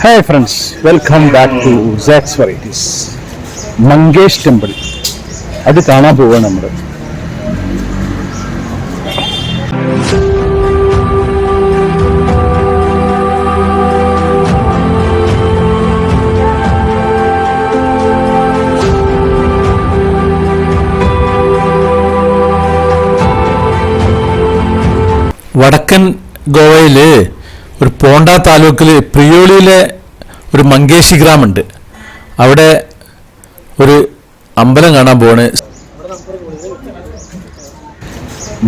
Hi friends welcome back to Saks varieties Mangesh temple അത് കാണാൻ പോവുകയാണ് നമ്മൾ വടക്കൻ ഗോവയിൽ ഒരു പോണ്ട താലൂക്കിൽ പ്രിയോളിയിലെ ഒരു മങ്കേശി ഗ്രാമുണ്ട് അവിടെ ഒരു അമ്പലം കാണാൻ പോവാണ്.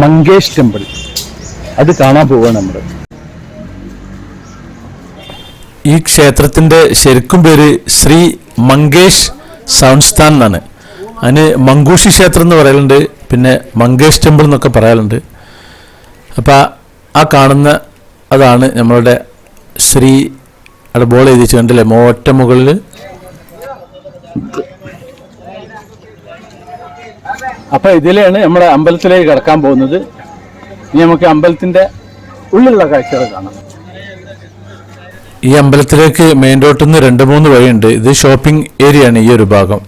മങ്കേഷ് ടെമ്പിൾ. അത് കാണാൻ പോവാണ് നമ്മൾ ഈ ക്ഷേത്രത്തിന്റെ ശരിക്കും പേര് ശ്രീ മങ്കേഷ് സംസ്ഥാൻ എന്നാണ്. അതിന് മങ്കൂഷി ക്ഷേത്രം എന്ന് പറയലുണ്ട് പിന്നെ മങ്കേഷ് ടെമ്പിൾ എന്നൊക്കെ പറയാറുണ്ട്. അപ്പം ആ കാണുന്ന അതാണ് നമ്മളുടെ ശ്രീ അവിടെ ബോൾ എഴുതിച്ചു കണ്ടില്ലേ? മോറ്റ മുകളിൽ അപ്പൊ ഇതിലെയാണ് നമ്മുടെ അമ്പലത്തിലേക്ക് കടക്കാൻ പോകുന്നത്. ഇനി നമുക്ക് അമ്പലത്തിന്റെ ഉള്ളിലുള്ള കാഴ്ചകൾ കാണാം. ഈ അമ്പലത്തിലേക്ക് മെയിൻ റോട്ടിൽ നിന്ന് രണ്ട് മൂന്ന് വഴിയുണ്ട്. ഇത് ഷോപ്പിംഗ് ഏരിയ ആണ് ഈ ഒരു ഭാഗം.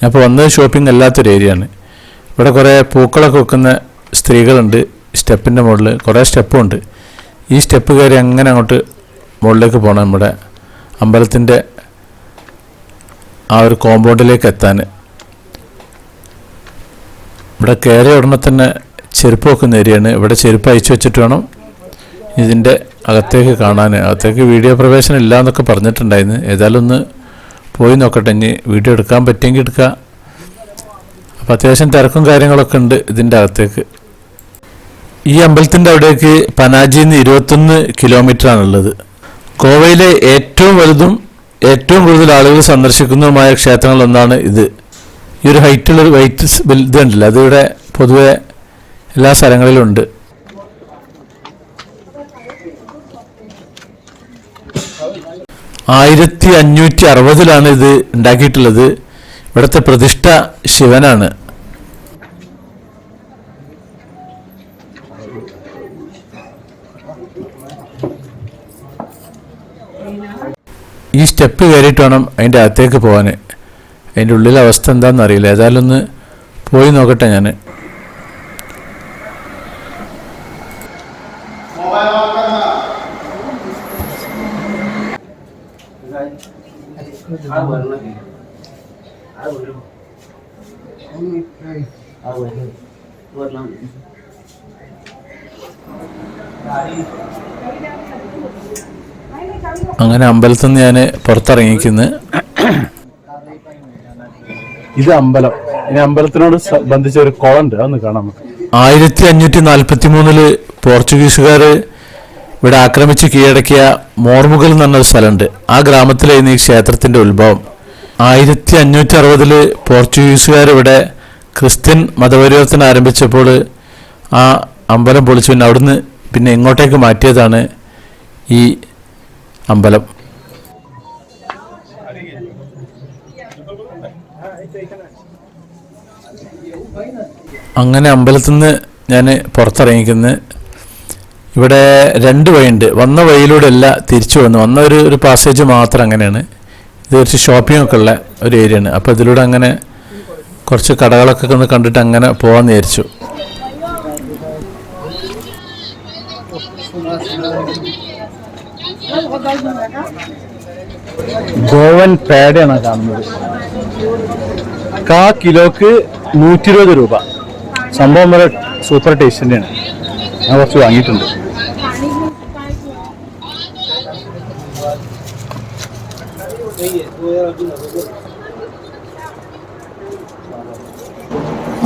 ഞാൻ ഇപ്പോൾ വന്നത് ഷോപ്പിംഗ് അല്ലാത്തൊരു ഏരിയ ആണ്. ഇവിടെ കുറേ പൂക്കളൊക്കെ വെക്കുന്ന സ്ത്രീകളുണ്ട്. സ്റ്റെപ്പിന്റെ മുകളിൽ കുറേ സ്റ്റെപ്പും ഉണ്ട് ഈ സ്റ്റെപ്പ് കയറി അങ്ങനെ അങ്ങോട്ട് മുകളിലേക്ക് പോകണം നമ്മുടെ അമ്പലത്തിന്റെ ആ ഒരു കോമ്പൗണ്ടിലേക്ക് എത്താൻ. ഇവിടെ കയറിയ ഉടനെ തന്നെ ചെരുപ്പ് വെക്കുന്ന ഏരിയയാണ് ഇവിടെ ചെരുപ്പ് അയച്ചു വെച്ചിട്ട് വേണം ഇതിന്റെ അകത്തേക്ക് കാണാൻ അകത്തേക്ക് വീഡിയോ പ്രവേശനം ഇല്ല എന്നൊക്കെ പറഞ്ഞിട്ടുണ്ടായിരുന്നു. ഏതായാലും ഒന്ന് പോയി നോക്കട്ടെ. ഇനി വീഡിയോ എടുക്കാൻ പറ്റിയെങ്കിൽ എടുക്കുക അപ്പോൾ അത്യാവശ്യം തിരക്കും കാര്യങ്ങളൊക്കെ ഉണ്ട് ഇതിന്റെ അകത്തേക്ക്. ഈ അമ്പലത്തിന്റെ അവിടേക്ക് പനാജിയിൽ നിന്ന് ഇരുപത്തൊന്ന് കിലോമീറ്റർ ആണുള്ളത്. ഗോവയിലെ ഏറ്റവും വലുതും ഏറ്റവും കൂടുതൽ ആളുകൾ സന്ദർശിക്കുന്നതുമായ ക്ഷേത്രങ്ങളൊന്നാണ് ഇത്. ഈ ഒരു ഹൈറ്റുള്ള ഒരു വൈറ്റ് ഇത് ഉണ്ടല്ലോ അതിവിടെ പൊതുവെ എല്ലാ സ്ഥലങ്ങളിലും ഉണ്ട്. ആയിരത്തി അഞ്ഞൂറ്റി അറുപതിലാണ് ഇത് ഉണ്ടാക്കിയിട്ടുള്ളത്. ഇവിടുത്തെ പ്രതിഷ്ഠ ശിവനാണ്. ഈ സ്റ്റെപ്പ് കയറിയിട്ട് വേണം അതിന്റെ അകത്തേക്ക് പോകാൻ. അതിന്റെ ഉള്ളിലെ അവസ്ഥ എന്താണെന്ന് അറിയില്ല. ഏതായാലും ഒന്ന് പോയി നോക്കട്ടെ ഞാൻ അങ്ങനെ അമ്പലത്തിൽ നിന്ന് ഞാൻ പുറത്തിറങ്ങിക്കുന്നു ഇത് അമ്പലം. ഇനി അമ്പലത്തിനോട് ബന്ധിച്ച ഒരു കോളണ്ട് അതൊന്ന് കാണാം ആയിരത്തി അഞ്ഞൂറ്റി നാൽപ്പത്തി മൂന്നിൽ പോർച്ചുഗീസുകാർ ഇവിടെ ആക്രമിച്ച് കീഴടക്കിയ മോർമുഗൽ എന്ന് പറഞ്ഞൊരു സ്ഥലമുണ്ട്. ആ ഗ്രാമത്തിലായിരുന്നു ഈ ക്ഷേത്രത്തിന്റെ ഉത്ഭവം. ആയിരത്തി അഞ്ഞൂറ്റി അറുപതിൽ പോർച്ചുഗീസുകാർ ഇവിടെ ക്രിസ്ത്യൻ മതപരിവർത്തനം ആരംഭിച്ചപ്പോൾ ആ അമ്പലം പൊളിച്ചു പിന്നെ അവിടുന്ന് പിന്നെ ഇങ്ങോട്ടേക്ക് മാറ്റിയതാണ് ഈ അമ്പലം. അങ്ങനെ അമ്പലത്തിൽ നിന്ന് ഞാൻ പുറത്തിറങ്ങിക്കുന്നു. ഇവിടെ രണ്ട് വഴിയുണ്ട്. വന്ന വഴിയിലൂടെ അല്ല തിരിച്ചു വന്നു. വന്ന ഒരു ഒരു പാസേജ് മാത്രം അങ്ങനെയാണ്. ഇത് കുറച്ച് ഷോപ്പിംഗ് ഒക്കെ ഉള്ള ഒരു ഏരിയ ആണ്. അപ്പോൾ ഇതിലൂടെ അങ്ങനെ കുറച്ച് കടകളൊക്കെ ഒന്ന് കണ്ടിട്ട് അങ്ങനെ പോകാമെന്ന് വിചാരിച്ചു. ഗോവൻ പേടയാണ് കാണുന്നത്. കാ കിലോക്ക് നൂറ്റി ഇരുപത് രൂപ. സംഭവം വരെ സൂപ്പർ ടേസ്റ്റ് തന്നെയാണ്. ഞാൻ കുറച്ച് വാങ്ങിയിട്ടുണ്ട്.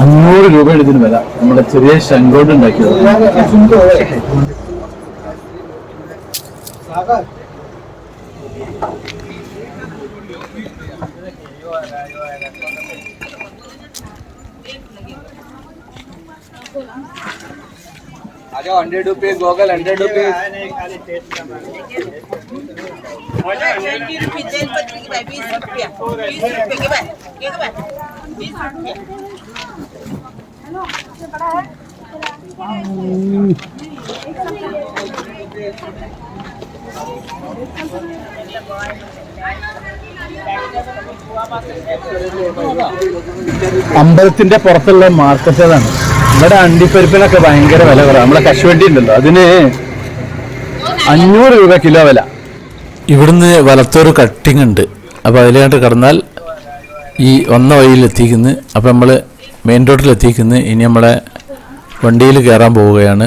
അഞ്ഞൂറ് രൂപയാണ് ഇതിന് വില. നമ്മുടെ ചെറിയ ശങ്കോണ്ട് ഉണ്ടാക്കിയത് आ जाओ hundred rupees goggle hundred rupees twenty rupees Jain पत्री की भाई बीस रुपया। बीस रुपये के भाई के भाई बीस रुपया। അമ്പലത്തിന്റെ പുറത്തുള്ള മാർക്കറ്റാണ് ഇവിടെ അണ്ടിപ്പരിപ്പിനൊക്കെ ഭയങ്കര വില കുറവാണ് നമ്മളെ കശുവണ്ടി ഉണ്ടല്ലോ അതിന് അഞ്ഞൂറ് രൂപ കിലോ വില. ഇവിടുന്ന് വലത്തൊരു കട്ടിങ് ഉണ്ട്. അപ്പോൾ അതിലായിട്ട് കടന്നാൽ ഈ വന്ന വഴിയിൽ എത്തിക്കുന്നു. അപ്പോൾ നമ്മൾ മെയിൻ റോഡിൽ എത്തിക്കുന്നു. ഇനി നമ്മളെ വണ്ടിയിൽ കയറാൻ പോവുകയാണ്.